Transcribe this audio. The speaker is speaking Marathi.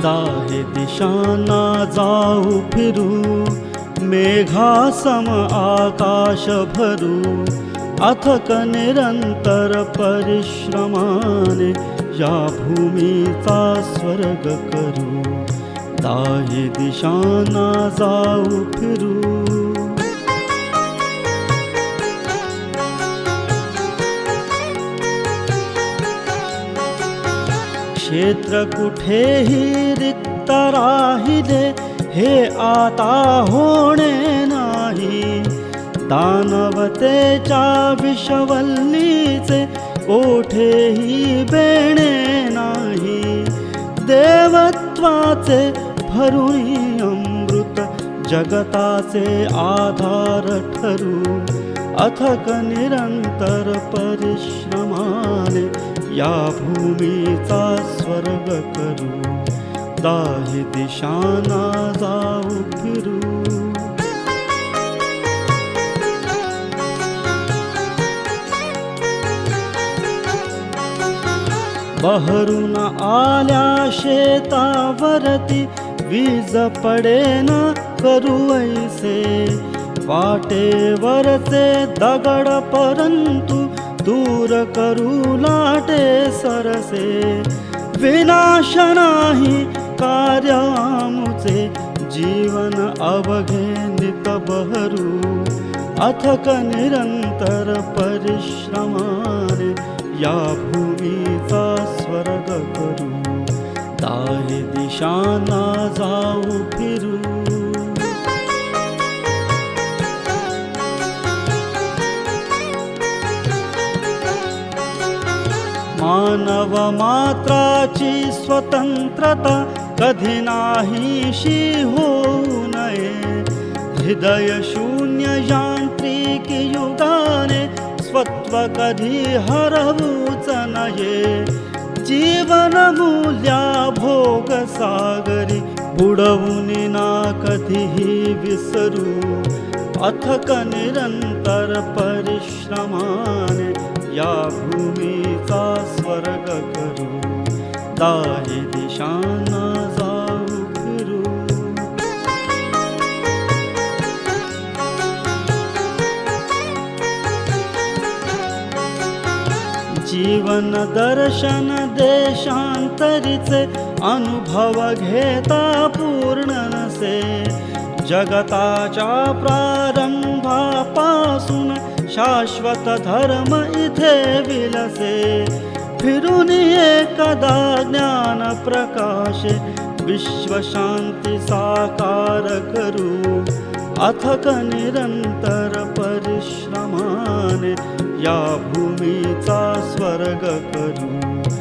दाहे दिशांना जाऊ फिरू. मेघासम आकाश भरू. अथक निरंतर परिश्रमाने या भूमीचा स्वर्ग करू. दाहे दिशांना जाऊ फिरू. क्षेत्र कुठे ही रिक्त राहिले हे आता होणे नाही। दानवतेच्या विषवल्लीचे कोठेही बेणे नाही। देवत्वाचे भरुणी अमृत, जगताचे आधार ठरू। अथक निरंतर परिश्रमाने या भूमीचा दिशांना जाऊ फिरू बहरून आल्या शेतावरती वीज पडेना करू ऐसे वाटेवरचे दगड परंतु दूर करू लाटे सरसे विनाश नाही कार्यामुचे जीवन अवघे नित बहरू अथक निरंतर परिश्रमाने या भूमीचा स्वर्ग करू. दाही दिशांना जाऊ फिरू. मानव मात्राची स्वतंत्रता कधी नाहीशी होऊ नये. हृदय शून्य यांत्रिक युगाने स्वत्व कधी हरवूच नये. जीवन मूल्या भोग सागरी बुडवून ना कधीही विसरू. अथक निरंतर परिश्रमाने या भूमीचा स्वर्ग करू. दाही दिशांना जाऊ फिरू. जीवन दर्शन देशांतरीचे अनुभव घेता पूर्ण नसे. जगताच्या प्रारंभापासून शाश्वत धर्म इथे विलसे. फिरून एकदा ज्ञान प्रकाशे. विश्वशांती साकार करू. अथक निरंतर परिश्रमाने या भूमीचा स्वर्ग करू.